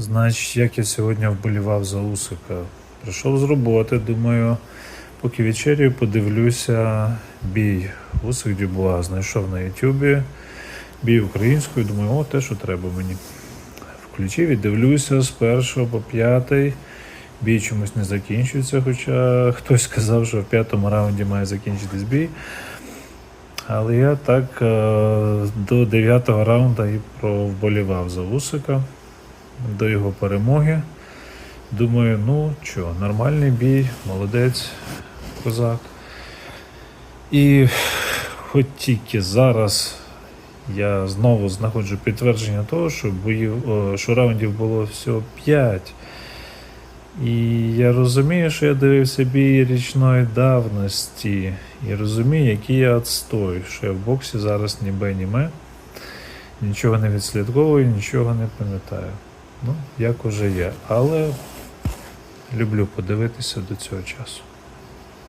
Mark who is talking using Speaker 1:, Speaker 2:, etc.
Speaker 1: Значить, як я сьогодні вболівав за Усика. Прийшов з роботи, думаю, поки вечерю подивлюся бій Усик Дюбуа. Знайшов на Ютубі бій українською, думаю, о, те, що треба мені. Включив і дивлюся з першого по п'ятий. Бій чомусь не закінчується, хоча хтось сказав, що в п'ятому раунді має закінчитись бій. Але я так е, до дев'ятого раунду і провболівав за Усика до його перемоги. Думаю, ну що, нормальний бій, молодець, козак. І хоч тільки зараз я знову знаходжу підтвердження того, що боїв, о, що раундів було всього 5. І я розумію, що я дивився бій річної давності. І розумію, який я отстой, що я в боксі зараз ні бе, ні ме. Нічого не відслідковую, нічого не пам'ятаю. Ну, як уже є. Але люблю подивитися до цього часу.